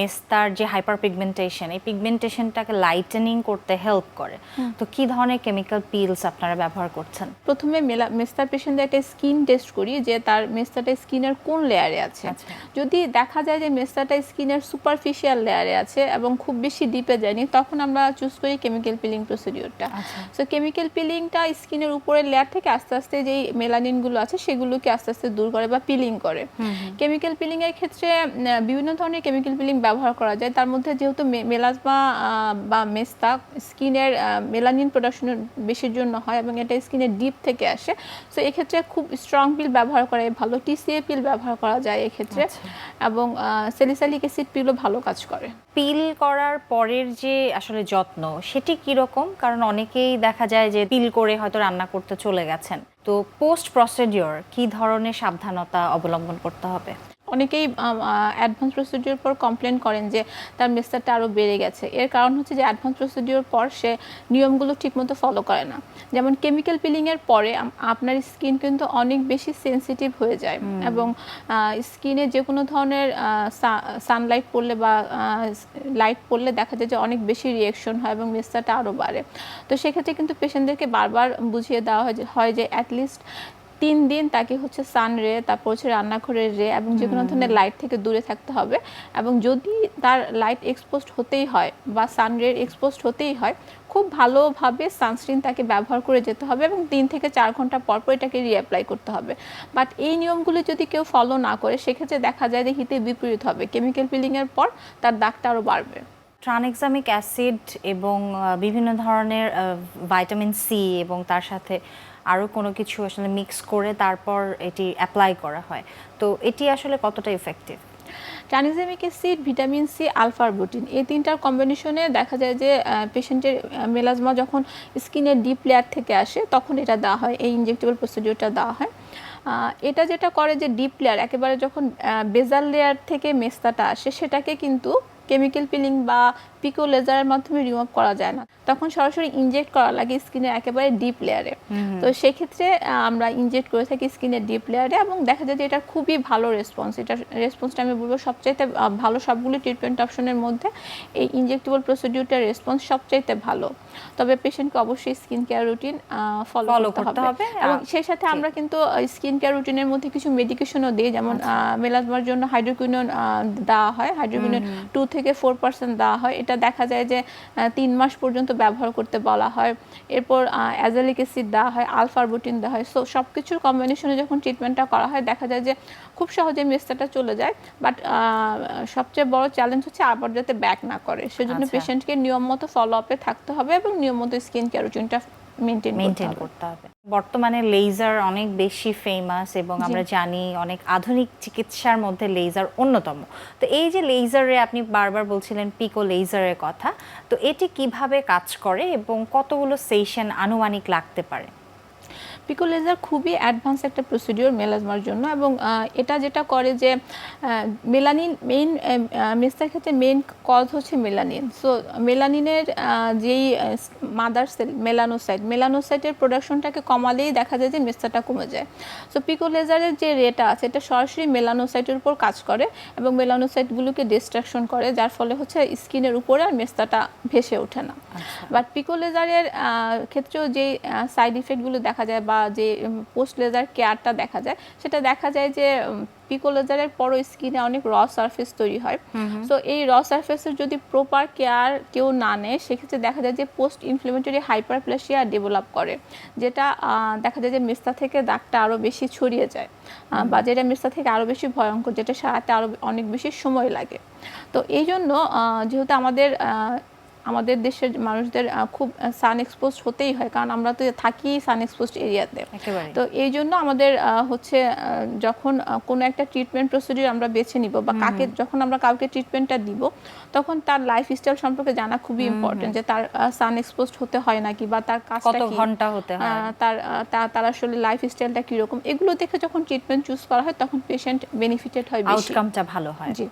মেস্তার যে hyper pigmentation এই পিগমেন্টেশনটাকে lightning করতে হেল্প করে। তো কি ধরনের কেমিক্যাল পিলস আপনারা ব্যবহার করছেন? প্রথমে মেস্তার পেশেন্টদের একটা স্কিন টেস্ট করি যে তার মেস্তাটা স্কিনের কোন লেয়ারে আছে। আচ্ছা। যদি দেখা যায় যে মেস্তাটা স্কিনের সুপারফিশিয়াল লেয়ারে আছে এবং খুব বেশি ডিপে যায়নি তখন আমরা চুজ করি কেমিক্যাল পিলিং প্রসিডিওরটা। সো কেমিক্যাল পিলিংটা স্কিনের উপরের লেয়ার থেকে আস্তে আস্তে যেই মেলানিনগুলো আছে সেগুলোকে আস্তে আস্তে দূর করে বা পিলিং করে। কেমিক্যাল পিলিং এর ক্ষেত্রে বিভিন্ন ধরনের কেমিক্যাল পিলিং ব্যবহার করা যায়। তার মধ্যে যেহেতু মেলাজমা বা মেস্তা স্কিনের মেলানিন প্রোডাকশনের বেশির জন্য হয় এবং এটা স্কিনের ডিপ থেকে আসে। সো এক্ষেত্রে খুব স্ট্রং পিল ব্যবহার করা ভালো টিসিএ পিল ব্যবহার করা যায় এক্ষেত্রে আচ্ছা। এবং সেলিসালিক অ্যাসিড পিলও ভালো কাজ করে। পিল করার পরের যে আসলে যত্ন সেটি কীরকম কারণ অনেকেই দেখা যায় যে পিল করে হয়তো রান্না করতে চলে গেছেন। তো পোস্ট প্রসিডিওর কি ধরনের সাবধানতা অবলম্বন করতে হবে? অনেকেই অ্যাডভান্স প্রসিডিওর পর কমপ্লেন করেন যে তার মেস্তারটা আরও বেড়ে গেছে। এর কারণ হচ্ছে যে অ্যাডভান্স প্রসিডিওর পর সে নিয়মগুলো ঠিকমতো ফলো করে না। যেমন কেমিক্যাল পিলিংয়ের পরে আপনার স্কিন কিন্তু অনেক বেশি সেনসিটিভ হয়ে যায় এবং স্কিনে যে কোনো ধরনের সানলাইট পড়লে বা লাইট পড়লে দেখা যায় যে অনেক বেশি রিয়েকশন হয় এবং মেস্তাটা আরও বাড়ে। তো সেক্ষেত্রে কিন্তু পেশেন্টদেরকে বারবার বুঝিয়ে দেওয়া হয় যে হয় যে অ্যাটলিস্ট তিন দিন তাকে হচ্ছে সান রে তারপর হচ্ছে রান্নাঘরের রে এবং যে কোনো ধরনের লাইট থেকে দূরে থাকতে হবে এবং যদি তার লাইট এক্সপোজড হতেই হয় বা সান রে এক্সপোজড হতেই হয় খুব ভালোভাবে সানস্ক্রিন তাকে ব্যবহার করে যেতে হবে এবং তিন থেকে চার ঘণ্টা পর পর এটাকে রিঅ্যাপ্লাই করতে হবে। বাট এই নিয়মগুলো যদি কেউ ফলো না করে সেক্ষেত্রে দেখা যায় যে হিতে বিপরীত হবে। কেমিক্যাল পিলিংয়ের পর তার দাগটা আরও বাড়বে। ট্রানএক্সামিক অ্যাসিড এবং বিভিন্ন ধরনের ভাইটামিন সি এবং তার সাথে আরও কোনো কিছু আসলে মিক্স করে তারপর এটি অ্যাপ্লাই করা হয়। তো এটি আসলে কতটা effective tranexamic acid vitamin C alpha arbutin এই তিনটার কম্বিনেশনে দেখা যায় যে পেশেন্টের মেলাজমা যখন স্কিনের ডিপ লেয়ার থেকে আসে, তখন এটা দেওয়া হয়, এই ইনজেক্টেবল প্রসিডিওরটা দেওয়া হয়। এটা যেটা করে যে ডিপ লেয়ার একেবারে যখন বেজাল লেয়ার থেকে মেস্তাটা আসে, সেটাকে কিন্তু কেমিক্যাল পিলিং বা পিকো লেজারের মাধ্যমে রিমুভ করা যায় না। তখন সরাসরি ইনজেক্ট করা লাগে স্কিনের একেবারে ডিপ লেয়ারে তো সেক্ষেত্রে আমরা ইনজেক্ট করে থাকি স্কিনের ডিপ লেয়ারে এবং দেখা যায় যে এটা খুবই ভালো রেসপন্স এটা রেসপন্সটা আমি বলব সবচাইতে ভালো সবগুলো ট্রিটমেন্ট অপশনের মধ্যে এই ইনজেক্টেবল প্রসিডিউরটার রেসপন্স সবচাইতে ভালো। তবে পেশেন্টকে অবশ্যই স্কিন কেয়ার রুটিন ফলো করতে হবে। হবে, এবং সেই সাথে আমরা কিন্তু স্কিন কেয়ার রুটিনের মধ্যে কিছু মেডিকেশনও দিই। যেমন মেলাজমার জন্য হাইড্রোকুইনন দেওয়া হয়। হাইড্রোকুইনন টু থেকে ফোর পার্সেন্ট দেওয়া হয়। এটা দেখা যায় যে তিন মাস পর্যন্ত ব্যবহার করতে বলা হয়। এরপর অ্যাজালিক অ্যাসিড দেওয়া হয় আলফারবুটিন দেওয়া হয়। সো সব কিছুর কম্বিনেশনে যখন ট্রিটমেন্টটা করা হয় দেখা যায় যে খুব সহজে মেস্তাটা চলে যায়। বাট সবচেয়ে বড় চ্যালেঞ্জ হচ্ছে আবার যাতে ব্যাক না করে। সেজন্য আচ্ছা। পেশেন্টকে নিয়ম মতো ফলো আপে থাকতে হবে এবং নিয়ম মতো স্কিন কেয়ার রুটিনটা মেনটেন করতে হবে। বর্তমানে লেজার অনেক বেশি ফেমাস এবং আমরা জানি অনেক আধুনিক চিকিৎসার মধ্যে লেজার অন্যতম। তো এই যে লেজারে আপনি বারবার বলছিলেন পিকো লেজারের কথা তো এটি কীভাবে কাজ করে এবং কতগুলো সেশন আনুমানিক লাগতে পারে? পিকো লেজার খুবই অ্যাডভান্স একটা প্রসিডিওর মেলাজমার জন্য এবং এটা যেটা করে যে মেলানিন মেইন মেস্তার ক্ষেত্রে মেইন কজ হচ্ছে মেলানিন সো মেলানিনের যেই মাদার সেল মেলানোসাইট মেলানোসাইটের প্রোডাকশনটাকে কমালেই দেখা যায় যে মেস্তাটা কমে যায়। সো পিকো লেজারের যে রেটা আছে এটা সরাসরি মেলানোসাইটের উপর কাজ করে এবং মেলানোসাইটগুলোকে ডিস্ট্রাকশন করে যার ফলে হচ্ছে স্কিনের উপরে আর মেস্তাটা ভেসে ওঠে না। বাট পিকো লেজারের ক্ষেত্রেও যে সাইড ইফেক্টগুলো দেখা যায় বা যে পোস্ট লেজার কেয়ারটা দেখা যায় সেটা দেখা যায় যে পিকো লেজারের পরও স্কিনে অনেক র সারফেস তৈরি হয়। সো এই র সারফেসের যদি প্রপার কেয়ার কেউ না নেয় সেক্ষেত্রে দেখা যায় যে পোস্ট ইনফ্লেমেটরি হাইপারপ্লেসিয়া ডেভেলপ করে যেটা দেখা যায় যে মেস্তা থেকে দাগটা আরও বেশি ছড়িয়ে যায় বা যেটা মেস্তা থেকে আরও বেশি ভয়ঙ্কর যেটা সারাতে আরও অনেক বেশি সময় লাগে। তো এই জন্য যেহেতু আমাদের আমাদের দেশের মানুষদের খুব সান এক্সপোজ হতেই হয়। কারণ আমরা তো থাকি সান এক্সপোজড এরিয়াতে তো। এই জন্য আমাদের হচ্ছে যখন কোনো একটা ট্রিটমেন্ট প্রসিডিউর আমরা বেছে নিব বা কাকে যখন আমরা কাউকে ট্রিটমেন্টটা দিব তখন তার লাইফ স্টাইল সম্পর্কে জানা খুবই ইম্পর্টেন্ট যে তার সান এক্সপোজড হতে হয় নাকি বা তার কাজটা কত ঘণ্টা হতে হয়? তার তার আসলে লাইফ স্টাইলটা কীরকম? এগুলো দেখে যখন ট্রিটমেন্ট চুজ করা হয় তখন পেশেন্ট বেনিফিটেড হয় বেশি। আউটকামটা ভালো হয়। জি।